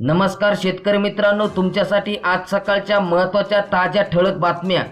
नमस्कार शेतकरी मित्रांनो तुमच्यासाठी आज सकाळच्या महत्त्वाच्या ताज्या ठळक बातम्या.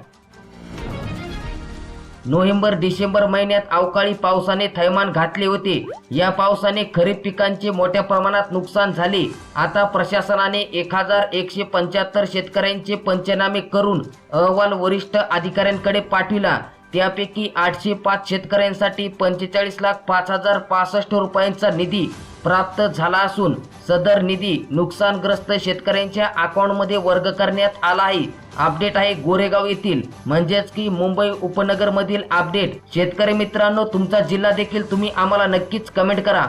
नोव्हेंबर डिसेंबर महिन्यात अवकाळी पावसाने थैमान घातले होते. या पावसाने खरीप पिकांचे मोठ्या प्रमाणात नुकसान झाले. आता प्रशासनाने एक हजार एकशे पंच्याहत्तर शेतकऱ्यांचे पंचनामे करून अहवाल वरिष्ठ अधिकाऱ्यांकडे पाठविला. त्यापैकी आठशे पाच शेतकऱ्यांसाठी पंचेचाळीस लाख पाच हजार पासष्ट रुपयांचा निधी प्राप्त झाला असून सदर निधी नुकसानग्रस्त शेतकऱ्यांच्या अकाउंटमध्ये वर्ग करण्यात आला आहे. अपडेट आहे गोरेगाव येथील. म्हणजेच की मुंबई उपनगरमधील अपडेट. शेतकरी मित्रांनो तुमचा जिल्हा देखील तुम्ही आम्हाला नक्कीच कमेंट करा.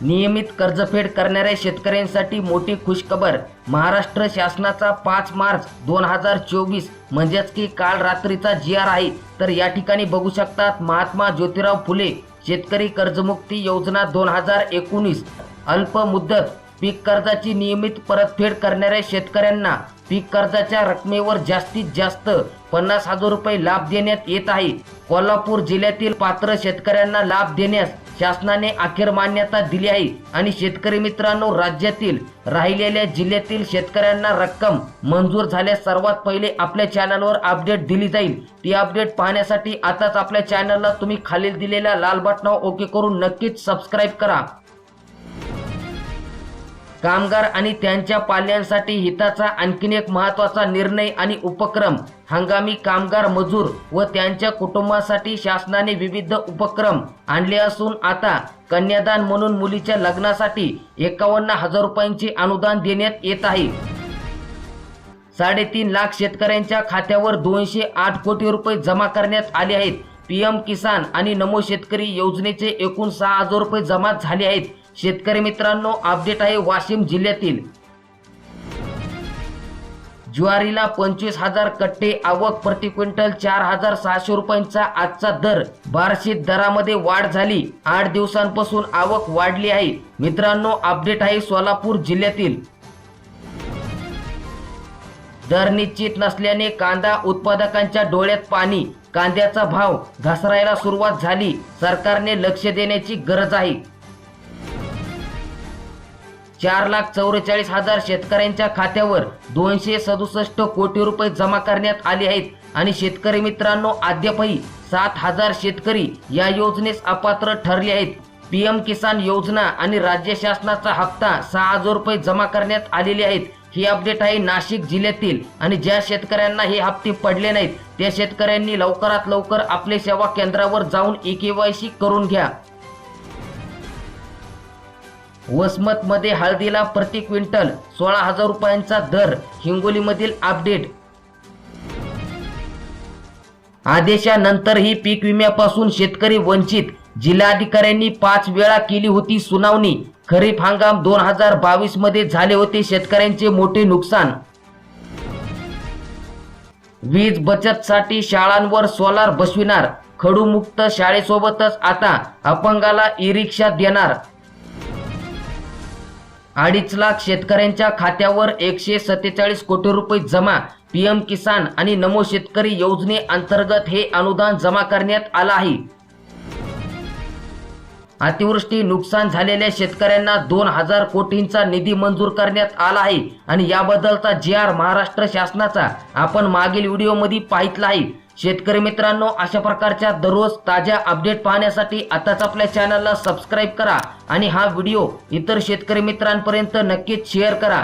नियमित कर्जफेड करणाऱ्या शेतकऱ्यांसाठी मोठी खुशखबर. महाराष्ट्र शासनाचा पाच मार्च दोन हजार चोवीस म्हणजेच की काल रात्रीचा जी आर आहे. तर या ठिकाणी बघू शकतात महात्मा ज्योतिराव फुले शेतकरी कर्जमुक्ती योजना दोन हजार एकोणीस. अल्प मुदत पीक कर्जाची नियमित परतफेड करणाऱ्या शेतकऱ्यांना पीक कर्जाच्या रकमेवर जास्तीत जास्त पन्नास हजार रुपये लाभ देण्यात येत आहे. कोल्हापूर जिल्ह्यातील पात्र शेतकऱ्यांना लाभ देण्यास शासनाने अखेर मान्यता दिली आहे. आणि शेतकरी मित्रांनो राज्यातील राहिलेल्या जिल्ह्यातील शेतकऱ्यांना रक्कम मंजूर झाल्यास सर्वात पहिले आपल्या चॅनलवर अपडेट दिली जाईल. ती अपडेट पाहण्यासाठी आताच आपल्या चॅनलला तुम्ही खालील दिलेल्या लाल बटनावर ओके करून नक्कीच सबस्क्राईब करा. कामगार आणि त्यांच्या पाल्यांसाठी हिताचा आणखीन एक महत्त्वाचा निर्णय आणि उपक्रम हंगामी कामगार मजूर व त्यांच्या कुटुंबासाठी शासनाने विविध उपक्रम आणले असून आता कन्यादान म्हणून मुलीच्या लग्नासाठी एकावन्न हजार रुपयांचे अनुदान देण्यात येत आहे. साडेतीन लाख शेतकऱ्यांच्या खात्यावर दोनशे आठ कोटी रुपये जमा करण्यात आले आहेत. पीएम किसान आणि नमो शेतकरी योजनेचे एकूण सहा हजार रुपये जमा झाले आहेत. शेतकरी मित्रांनो अपडेट आहे वाशिम जिल्ह्यातील. ज्वारीला पंचवीस हजार कट्टे आवक प्रति क्विंटल चार हजार सहाशे रुपयांचा आजचा दर. बारशे दरामध्ये वाढ झाली. आठ दिवसांपासून आवक वाढली आहे. मित्रांनो अपडेट आहे सोलापूर जिल्ह्यातील. दर निश्चित नसल्याने कांदा उत्पादकांच्या डोळ्यात पाणी कांद्याचा भाव घसरायला सुरुवात झाली. सरकारने लक्ष देण्याची गरज आहे. चार लाख चौवेचाळीस हजार शेतकऱ्यांच्या खात्यावर दोनशे सदुसष्ट कोटी रुपये जमा करण्यात आले आहेत. आणि शेतकरी मित्रांनो अद्यापही सात हजार शेतकरी या योजनेस अपात्र ठरले आहेत. पीएम किसान योजना आणि राज्य शासनाचा हप्ता सहा हजार रुपये जमा करण्यात आलेले आहेत. ही अपडेट आहे नाशिक जिल्ह्यातील आणि ज्या शेतकऱ्यांना हे हप्ते पडले नाहीत त्या शेतकऱ्यांनी लवकरात लवकर आपले सेवा केंद्रावर जाऊन ई केवायसी करून घ्या. वसमत मध्ये हळदीला प्रति क्विंटल सोळा हजार रुपयांचा दर हिंगोलीमधील अपडेट. आदेशानंतरही पीक विम्यापासून शेतकरी वंचित. जिल्हाधिकाऱ्यांनी पाच वेळा केली होती सुनावणी. खरीप हंगाम दोन हजार बावीसमध्ये झाले होते शेतकऱ्यांचे मोठे नुकसान. वीज बचतसाठी शाळांवर सोलार बसविणार. खडूमुक्त शाळेसोबतच आता अपंगाला ई रिक्षा देणार. अडीच लाख शेतकऱ्यांच्या खात्यावर एकशे सत्तेचाळीस कोटी रुपये जमा पीएम किसान आणि नमो शेतकरी योजनेअंतर्गत हे अनुदान जमा करण्यात आलं आहे. अतिवृष्टी नुकसान झालेल्या शेतकऱ्यांना दोन हजार कोटींचा निधी मंजूर करण्यात आला आहे. आणि याबद्दलचा जी आर महाराष्ट्र शासनाचा आपण मागील व्हिडिओमध्ये पाहितला आहे. शेतकरी मित्रांनो अशा प्रकारच्या दररोज ताज्या अपडेट पाहण्यासाठी आताच आपल्या चॅनलला सबस्क्राईब करा आणि हा व्हिडिओ इतर शेतकरी मित्रांपर्यंत नक्कीच शेअर करा.